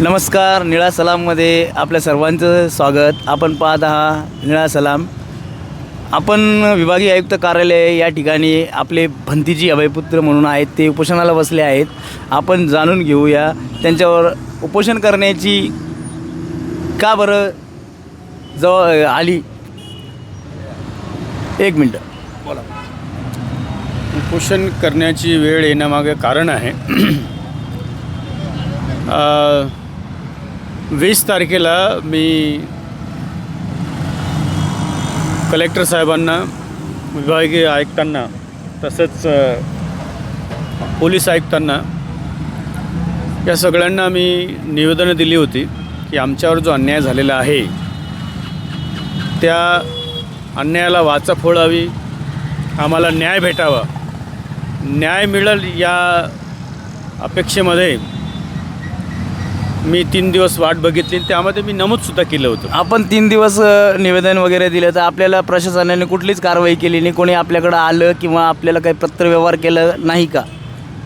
नमस्कार निळा सलाममध्ये आपल्या सर्वांचं स्वागत. आपण पाहत आहात निळा सलाम. आपण विभागीय आयुक्त कार्यालय या ठिकाणी आपले भंतीजी अभयपुत्र म्हणून आहेत ते उपोषणाला बसले आहेत. आपण जाणून घेऊया त्यांच्यावर उपोषण करण्याची का बरं जवळ आली? एक मिनटं. बोला. उपोषण करण्याची वेळ येण्यामागे कारण आहे. वीस तारखेला मी कलेक्टर साहेबांना विभागीय आयुक्तांना तसंच पोलीस आयुक्तांना या सगळ्यांना मी निवेदनं दिली होती की आमच्यावर जो अन्याय झालेला आहे त्या अन्यायाला वाचा फोडावी आम्हाला न्याय भेटावा. न्याय मिळेल या अपेक्षेमध्ये मी तीन दिवस वाट बघितली त्यामध्ये मी नमूदसुद्धा केलं होतं. आपण तीन दिवस अ, निवेदन वगैरे दिलं तर आपल्याला प्रशासनाने कुठलीच कारवाई केली नाही. कोणी आपल्याकडं आलं किंवा आपल्याला काही पत्रव्यवहार केलं नाही का?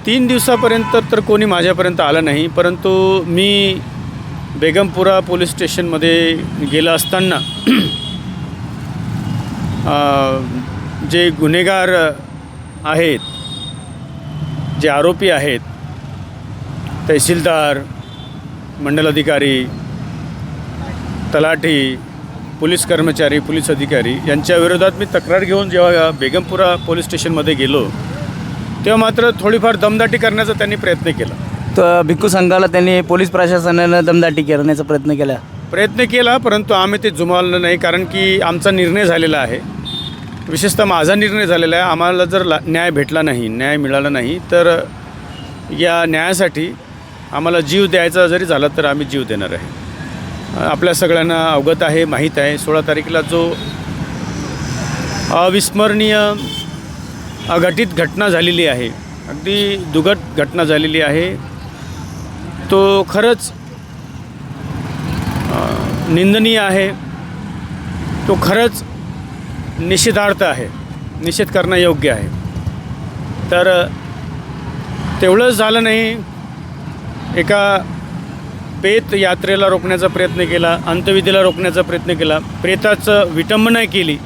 तीन दिवसापर्यंत तर कोणी माझ्यापर्यंत आलं नाही. परंतु मी बेगमपुरा पोलीस स्टेशनमध्ये गेलं असताना अ, जे गुन्हेगार आहेत जे आरोपी आहेत तहसीलदार मंडल अधिकारी तलाठी पोलीस कर्मचारी पोलीस अधिकारी यांच्या विरोधात मी तक्रार घेऊन जेव्हा बेगमपुरा पोलीस स्टेशनमध्ये गेलो तेव्हा मात्र थोडीफार दमदाटी करण्याचा त्यांनी प्रयत्न केला. तर भिक्खू संघाला त्यांनी पोलीस प्रशासनानं दमदाटी करण्याचा प्रयत्न केला? प्रयत्न केला परंतु आम्ही ते जुमावलं नाही कारण की आमचा निर्णय झालेला आहे. विशेषतः माझा निर्णय झालेला आहे आम्हाला जर ला न्याय भेटला नाही न्याय मिळाला नाही तर या न्यायासाठी आम्हाला जीव द्यायचा जरी झाला तर आम्ही जीव देणार आहे. आपल्या सगळ्यांना अवगत आहे माहीत आहे. सोळा तारखेला जो अविस्मरणीय अघटित घटना झालेली आहे अगदी दुघट घटना झालेली आहे तो खरंच निंदनीय आहे. तो खरंच निषेधार्थ आहे निषेध करणं योग्य आहे. तर तेवढंच झालं नाही. एका पेत यात्रेला रोखण्याचा प्रयत्न केला अंतविधीला रोखण्याचा प्रयत्न केला. प्रेताचं विटंबना केली.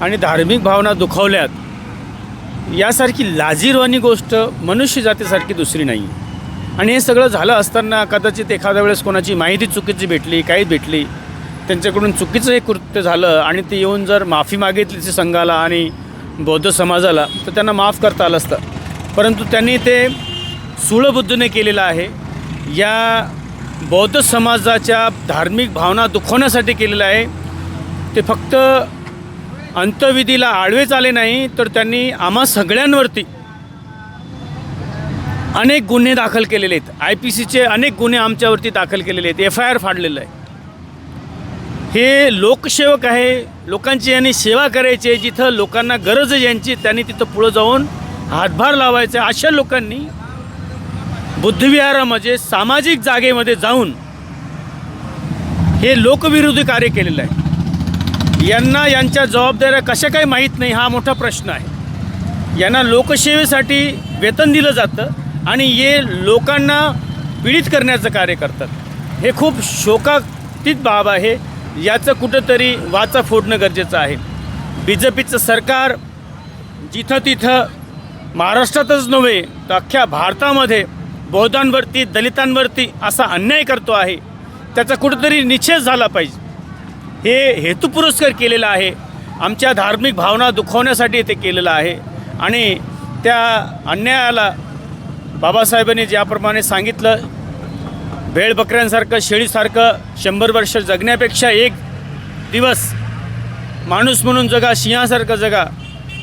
आणि धार्मिक भावना दुखावल्यात. यासारखी लाजीरवाणी गोष्ट मनुष्य जातीसारखी दुसरी नाही. आणि हे सगळं झालं असताना कदाचित एखाद्या वेळेस कोणाची माहिती चुकीची भेटली काही भेटली. त्यांच्याकडून चुकीचं हे कृत्य झालं आणि ते येऊन जर माफी मागितली संघाला आणि बौद्ध समाजाला तर त्यांना माफ करता आलं असतं. परंतु त्यांनी ते सुळबुद्धने केलेलं आहे. या बौद्ध समाजाच्या धार्मिक भावना दुखवण्यासाठी केलेलं आहे. ते फक्त अंतविधीला आडवेच आले नाही तर त्यांनी आम्हा सगळ्यांवरती अनेक गुन्हे दाखल केलेले आहेत. आय पी सीचे अनेक गुन्हे आमच्यावरती दाखल केलेले आहेत. एफ आय आर फाडलेलं आहे. हे लोकसेवक आहे. लोकांची यांनी सेवा करायची आहे. जिथं लोकांना गरज आहे यांची त्यांनी तिथं पुढं जाऊन हातभार लावायचा आहे. अशा लोकांनी बुद्धविहारामध्ये म्हणजे सामाजिक जागेमध्ये जाऊन हे लोकविरोधी कार्य केलेलं आहे. यांना यांच्या जबाबदाऱ्या कशा काही माहीत नाही हा मोठा प्रश्न आहे. यांना लोकसेवेसाठी वेतन दिलं जातं आणि हे लोकांना पीडित करण्याचं कार्य करतात. हे खूप शोकातीत बाब आहे. याचं कुठंतरी वाचा फोडणं गरजेचं आहे. बी जे पीचं सरकार जिथं तिथं महाराष्ट्रातच नव्हे तर अख्ख्या भारतामध्ये बौद्धांवरती दलितांवरती असा अन्याय करतो आहे त्याचा कुठंतरी निषेध झाला पाहिजे. हे हेतुपुरस्कार केलेलं आहे. आमच्या धार्मिक भावना दुखवण्यासाठी ते केलेलं आहे. आणि त्या अन्यायाला बाबासाहेबांनी ज्याप्रमाणे सांगितलं भेळ बकऱ्यांसारखं शेळीसारखं शंभर वर्ष जगण्यापेक्षा एक दिवस माणूस म्हणून जगा सिंहासारखं जगा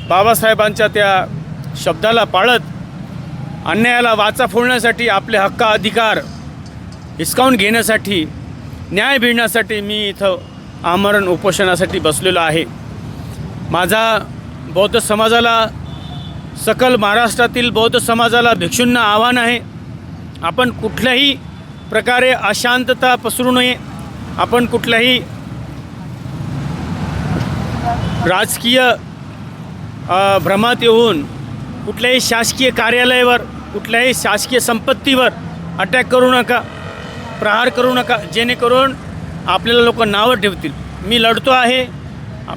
बाबासाहेबांच्या त्या शब्दाला पाळत अन्यायाला वाचा फोडण्यासाठी आपले हक्क अधिकार हिसकावून घेण्यासाठी न्याय भिडण्यासाठी मी इथं आमरण उपोषणासाठी बसलेलो आहे. माझा बौद्ध समाजाला सकल महाराष्ट्रातील बौद्ध समाजाला भिक्षूंना आव्हान आहे. आपण कुठल्याही प्रकारे अशांतता पसरू नये. आपण कुठल्याही राजकीय भ्रमात येऊन कुठल्याही शासकीय कार्यालयावर कुठल्याही शासकीय संपत्तीवर अटॅक करू नका प्रहार करू नका जेणेकरून आपल्याला लोक नावं ठेवतील. मी लढतो आहे.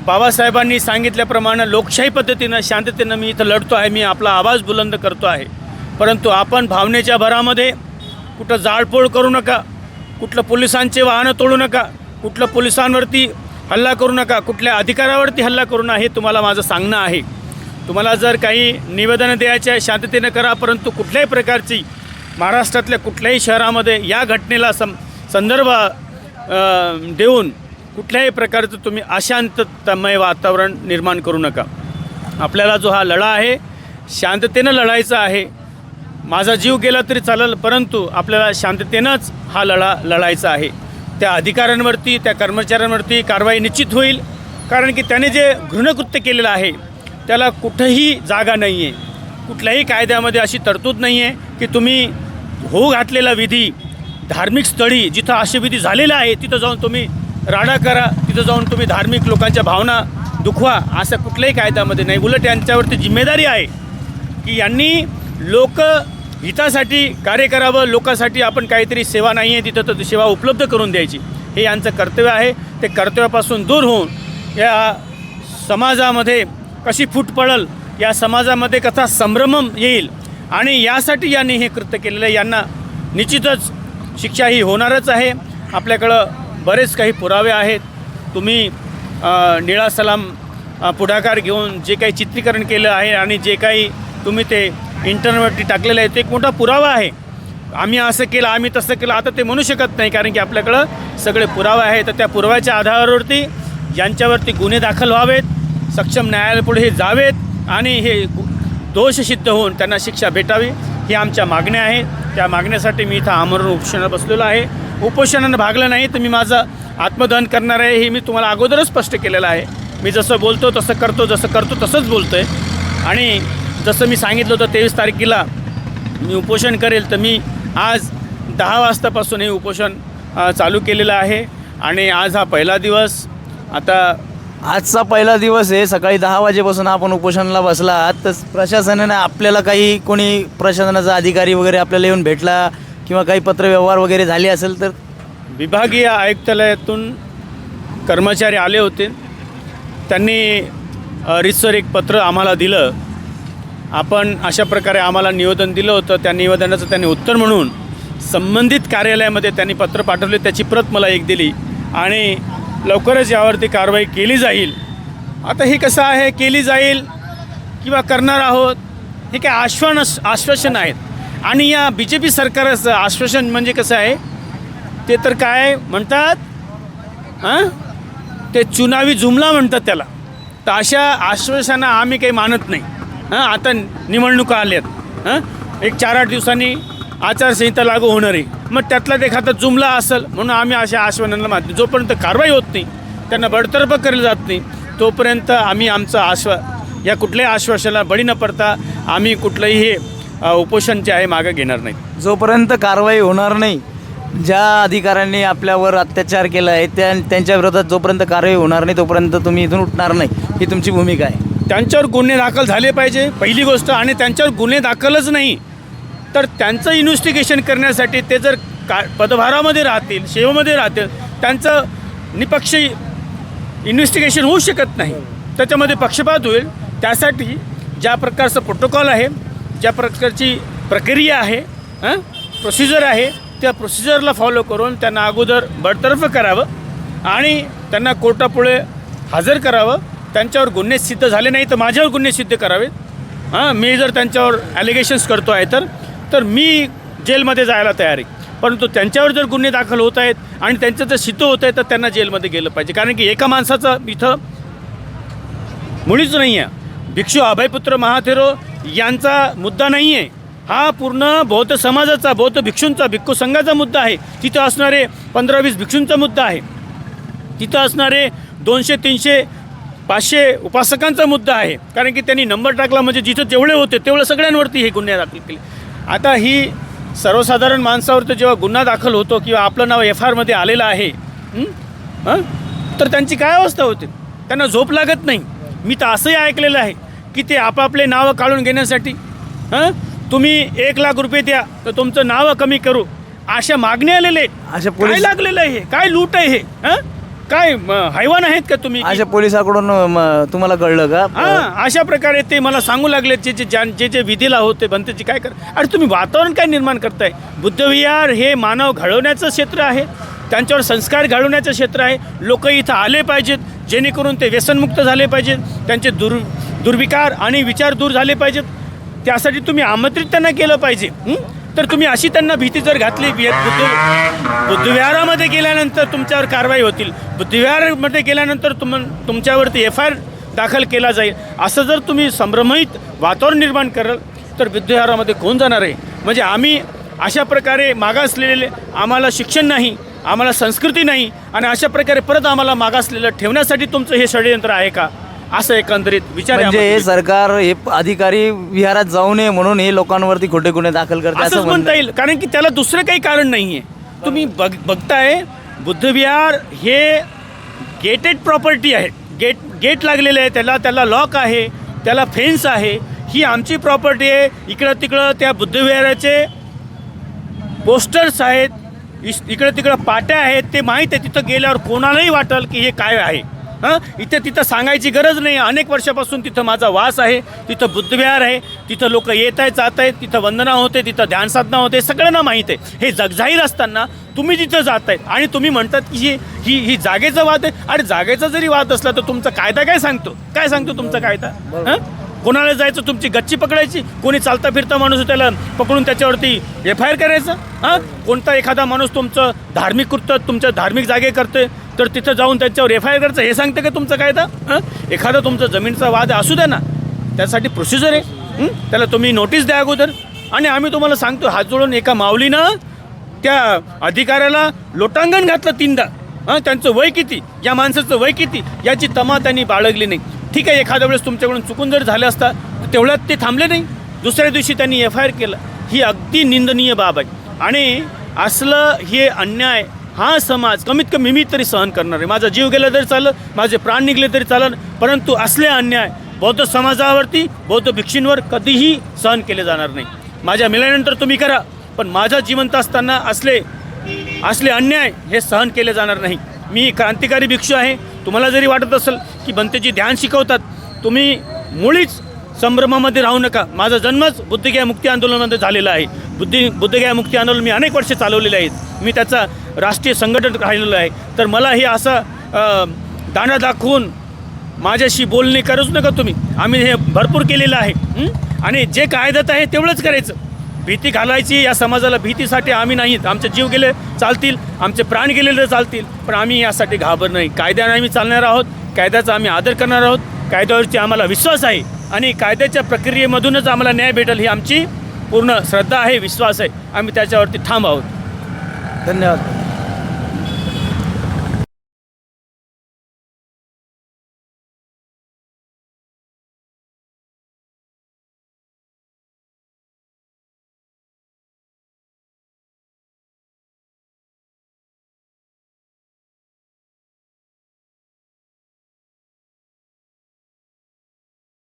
बाबासाहेबांनी सांगितल्याप्रमाणे लोकशाही पद्धतीनं शांततेनं मी इथं लढतो आहे. मी आपला आवाज बुलंद करतो आहे. परंतु आपण भावनेच्या भरामध्ये कुठं जाळपोळ करू नका कुठलं पोलिसांचे वाहनं तोडू नका कुठलं पोलिसांवरती हल्ला करू नका कुठल्या अधिकारावरती हल्ला करू नका हे तुम्हाला माझं सांगणं आहे. तुम्हाला जर काही निवेदनं द्यायचे आहे शांततेनं करा परंतु कुठल्याही प्रकारची महाराष्ट्रातल्या कुठल्याही शहरामध्ये या घटनेला सं संदर्भ देऊन कुठल्याही प्रकारचं तुम्ही अशांततमय वातावरण निर्माण करू नका. आपल्याला जो हा लढा आहे शांततेनं लढायचा आहे माझा जीव गेला तरी चालेल परंतु आपल्याला शांततेनंच हा लढा लढायचा आहे. त्या अधिकाऱ्यांवरती त्या कर्मचाऱ्यांवरती कारवाई निश्चित होईल कारण की त्याने जे घृणकृत्य केलेलं आहे त्याला कुठंही जागा नाही आहे कुठल्याही कायद्यामध्ये अशी तरतूद नाही आहे की तुम्ही होऊ घातलेला विधी धार्मिक स्थळी जिथं असे विधी झालेला आहे तिथं जाऊन तुम्ही राडा करा तिथं जाऊन तुम्ही धार्मिक लोकांच्या भावना दुखवा असं कुठल्याही कायद्यामध्ये नाही. उलट यांच्यावरती जिम्मेदारी आहे की यांनी लोक हितासाठी कार्य करावं लोकांसाठी आपण काहीतरी सेवा नाही आहे तिथं तर सेवा उपलब्ध करून द्यायची. हे यांचं कर्तव्य आहे. ते कर्तव्यापासून दूर होऊन या समाजामध्ये कशी फूट पडल या समाजामध्ये कसा संभ्रम येईल? आणि यासाठी यांनी हे कृत्य केलेलं आहे. यांना निश्चितच शिक्षा ही होणारच आहे. आपल्याकडं बरेच काही पुरावे आहेत. तुम्ही निळा सलाम पुढाकार घेऊन जे काही चित्रीकरण केलं आहे आणि जे काही तुम्ही ते इंटरनेटवरती टाकलेलं आहे ते एक मोठा पुरावा आहे. आम्ही असं केलं आम्ही तसं केलं. आता ते म्हणू शकत नाही कारण की आपल्याकडं सगळे पुरावे आहेत. तर त्या पुराव्याच्या आधारावरती यांच्यावरती गुन्हे दाखल व्हावेत. सक्षम न्यायालयापुढे हे जावेत आणि हे दोष सिद्ध होऊन त्यांना शिक्षा भेटावी ही आमच्या मागण्या आहेत त्या मागण्यासाठी मी इथं आमरण उपोषणाला बसलेलो आहे. उपोषणानं भागलं नाही तर मी माझं आत्मदहन करणार आहे हे मी तुम्हाला अगोदरच स्पष्ट केलेलं आहे. मी जसं बोलतो तसं करतो जसं करतो तसंच बोलतो आहे आणि जसं मी सांगितलं होतं तेवीस तारखेला मी उपोषण करेल तर मी आज दहा वाजतापासून हे उपोषण चालू केलेलं आहे. आणि आज हा पहिला दिवस. आता आजचा पहिला दिवस आहे. सकाळी दहा वाजेपासून आपण उपोषणाला बसला तर प्रशासनाने आपल्याला काही कोणी प्रशासनाचा अधिकारी वगैरे आपल्याला येऊन भेटला किंवा काही पत्रव्यवहार वगैरे झाले असेल तर? विभागीय आयुक्तालयातून कर्मचारी आले होते. त्यांनी रितसर रीतसर एक पत्र आम्हाला दिलं. आपण अशा प्रकारे आम्हाला निवेदन दिलं होतं. त्या निवेदनाचं त्यांनी उत्तर म्हणून संबंधित कार्यालयामध्ये त्यांनी पत्र पाठवले. त्याची प्रत मला एक दिली. आणि लवकरच यावरती कारवाई केली जाईल. आता हे कसं आहे? केली जाईल किंवा करणार आहोत? हे काय आश्वान आश्वासन आहेत. आणि या बी जे पी सरकारचं आश्वासन म्हणजे कसं आहे? ते तर काय म्हणतात? हां? ते चुनावी जुमला म्हणतात त्याला. तर अशा आश्वासना आम्ही काही मानत नाही. हां? आता निवडणुका आल्यात. हां? एक चार आठ दिवसांनी आचारसंहिता लागू होणार आहे. मग त्यातला एखादा जुमला असेल म्हणून आम्ही अशा आश्वासनांना मानतो. जोपर्यंत कारवाई होत नाही त्यांना बडतर्फ केलं जात नाही तोपर्यंत आम्ही आमचं आश्वा या कुठल्याही आश्वासनाला बळी न पडता आम्ही कुठलंही हे उपोषण जे आहे मागं घेणार नाही. जोपर्यंत कारवाई होणार नाही ज्या अधिकाऱ्यांनी आपल्यावर अत्याचार केला आहे त्या त्यांच्या विरोधात जोपर्यंत कारवाई होणार नाही तोपर्यंत तुम्ही इथून उठणार नाही. ही तुमची भूमिका आहे. त्यांच्यावर गुन्हे दाखल झाले पाहिजे पहिली गोष्ट. आणि त्यांच्यावर गुन्हे दाखलच नाही. तर त्यांचं इन्व्हेस्टिगेशन करण्यासाठी ते जर का पदभारामध्ये राहतील सेवेमध्ये राहतील त्यांचं निपक्ष इन्व्हेस्टिगेशन होऊ शकत नाही. त्याच्यामध्ये पक्षपात होईल. त्यासाठी ज्या प्रकारचं प्रोटोकॉल आहे ज्या प्रकारची प्रक्रिया आहे हां प्रोसिजर आहे त्या प्रोसिजरला फॉलो करून त्यांना अगोदर बडतर्फ करावं आणि त्यांना कोर्टापुढे हजर करावं. त्यांच्यावर गुन्हे सिद्ध झाले नाही तर माझ्यावर गुन्हे सिद्ध करावेत. हां मी जर त्यांच्यावर ॲलिगेशन्स करतो आहे तर तर मी जेलमध्ये जायला तयार आहे. परंतु त्यांच्यावर जर गुन्हे दाखल होत आहेत आणि त्यांचं जर सिद्ध होत आहे तर त्यांना जेलमध्ये गेलं पाहिजे. कारण की एका माणसाचं इथं मुळीच नाही आहे. भिक्षू अभयपुत्र महाथेरो यांचा मुद्दा नाही आहे. हा पूर्ण बौद्ध समाजाचा बौद्ध भिक्षूंचा भिक्खू संघाचा मुद्दा आहे. तिथं असणारे पंधरा वीस भिक्षूंचा मुद्दा आहे. तिथं असणारे दोनशे तीनशे पाचशे उपासकांचा मुद्दा आहे. कारण की त्यांनी नंबर टाकला म्हणजे जिथं जेवढे होते तेवढं सगळ्यांवरती हे गुन्हे दाखल केले. आता ही सर्वसाधारण माणसावरती जेव्हा गुन्हा दाखल होतो किंवा आपलं नाव एफ आरमध्ये आलेलं आहे हं? हं? तर त्यांची काय अवस्था होते? त्यांना झोप लागत नाही. मी तर असंही ऐकलेलं आहे की ते आपापले नावं काढून घेण्यासाठी हां? तुम्ही एक लाख रुपये द्या तर तुमचं नावं कमी करू. अशा मागण्या आलेल्या आहेत. काय पोलीस लागलेलं आहे हे? काय लूट आहे हे? हं? काय म, हैवान आहेत का तुम्ही? अशा पोलिसाकडून म, तुम्हाला कळलं का? हा अशा प्रकारे ते मला सांगू लागले जे जे ज्यां- जे जे विधीला होते बनतेचे काय कर अरे तुम्ही वातावरण काय निर्माण करताय? बुद्धविहार हे मानव घडवण्याचं क्षेत्र आहे त्यांच्यावर संस्कार घडवण्याचं क्षेत्र आहे. लोक इथं आले पाहिजेत जेणेकरून ते व्यसनमुक्त झाले पाहिजेत त्यांचे दुर् दुर्विकार आणि विचार दूर झाले पाहिजेत. त्यासाठी तुम्ही आमंत्रित त्यांना केलं पाहिजे हं? तर तुम्ही अशी त्यांना भीती जर घातली बुद्ध बुद्धविहारामध्ये गेल्यानंतर तुमच्यावर कारवाई होतील. बुद्धविहारामध्ये गेल्यानंतर तुम तुमच्यावरती एफ आय आर दाखल केला जाईल. असं जर तुम्ही संभ्रमित वातावरण निर्माण कराल तर बुद्धविहारामध्ये कोण जाणार आहे? म्हणजे आम्ही अशा प्रकारे मागासलेले आम्हाला शिक्षण नाही आम्हाला संस्कृती नाही आणि अशा प्रकारे परत आम्हाला मागासलेलं ठेवण्यासाठी तुमचं हे षडयंत्र आहे का? असं एकंदरीत विचार म्हणजे हे यामध्ये. सरकार हे अधिकारी विहारात जाऊ नये म्हणून हे लोकांवरती खोटे गुन्हे दाखल करते असंच असं म्हणता म्हणता येईल. कारण की त्याला दुसरं काही कारण नाही आहे तुम्ही बघ बघताय बुद्धविहार हे गेटेड प्रॉपर्टी आहे. गेट गेट लागलेलं आहे. त्याला त्याला लॉक आहे. त्याला फेन्स आहे. ही आमची प्रॉपर्टी आहे. इकडं तिकडं त्या बुद्धविहाराचे पोस्टर्स आहेत. इस- इकडं तिकडं पाट्या आहेत. ते माहीत आहे. तिथं गेल्यावर कोणालाही वाटेल की हे काय आहे. हां? इथे तिथं सांगायची गरज नाही. अनेक वर्षापासून तिथं माझा वास आहे. तिथं बुद्धविहार आहे. तिथं लोक येत आहेत जात आहेत. तिथं वंदना होते तिथं ध्यानसाधना होते. सगळ्यांना माहीत आहे. हे जगजाहीर असताना तुम्ही तिथं जात आहेत. आणि तुम्ही म्हणतात की ही ही ही जागेचा वाद आहे. आणि जागेचा जरी वाद असला तर तुमचा कायदा काय सांगतो? काय सांगतो तुमचा कायदा? हां? कोणाला जायचं? तुमची गच्ची पकडायची? कोणी चालता फिरता माणूस त्याला पकडून त्याच्यावरती एफ आय आर करायचं? हां? कोणता एखादा माणूस तुमचं धार्मिक कृत्य तुमच्या धार्मिक जागे करते तर तिथं जाऊन त्याच्यावर एफ आय आर करायचं हे सांगतं का तुमचं कायदा? तर एखादा तुमचा जमीनचा वाद असू द्या ना त्यासाठी प्रोसिजर आहे. त्याला तुम्ही नोटीस द्या अगोदर. आणि आम्ही तुम्हाला सांगतो हात जोडून एका माऊलीनं त्या अधिकाऱ्याला लोटांगण घातलं तीनदा. हां? त्यांचं वय किती? या माणसाचं वय किती? याची तमा त्यांनी बाळगली नाही. ठीक आहे एखाद्या वेळेस तुमच्याकडून चुकून जर झालं असता तर तेवढ्यात ते थांबले नाही. दुसऱ्या दिवशी त्यांनी एफ आय आर केलं. ही अगदी निंदनीय बाब आहे. आणि असलं हे अन्याय हा समाज कमीत कमी मी तरी सहन करणार आहे. माझा जीव गेला तरी चालेल माझे प्राण निघले तरी चालेल परंतु असले अन्याय बौद्ध समाजावरती बौद्ध भिक्षींवर कधीही सहन केले जाणार नाही. माझ्या मिळाल्यानंतर तुम्ही करा पण माझा जिवंत असताना असले असले अन्याय हे सहन केले जाणार नाही. मी क्रांतिकारी भिक्षू आहे. तुम्हाला जरी वाटत असेल की बनतेची ध्यान शिकवतात तुम्ही मुळीच संभ्रमामध्ये राहू नका. माझा जन्मच बुद्धगया मुक्ती आंदोलनामध्ये झालेला आहे. बुद्धी बुद्धगया मुक्ती आंदोलन मी अनेक वर्षे चालवलेले आहेत. मी त्याचा राष्ट्रीय संघटन राहिलेलं आहे. तर मला हे असं दाणा दांडा दाखवून माझ्याशी बोलणे करूच नका तुम्ही. आम्ही हे भरपूर केलेलं आहे. आणि जे कायद्यात आहे तेवढंच करायचं. भीती घालायची या समाजाला भीतीसाठी आम्ही नाहीत. आमचे जीव गेले चालतील. आमचे प्राण गेलेले चालतील. पण आम्ही यासाठी घाबर नाही. कायद्याने आम्ही चालणार आहोत. कायद्याचा आम्ही आदर करणार आहोत. कायद्यावरची आम्हाला विश्वास आहे. आणि कायद्याच्या प्रक्रियेमधूनच आम्हाला न्याय भेटेल ही आमची पूर्ण श्रद्धा आहे विश्वास आहे. आम्ही त्याच्यावरती ठाम आहोत. धन्यवाद.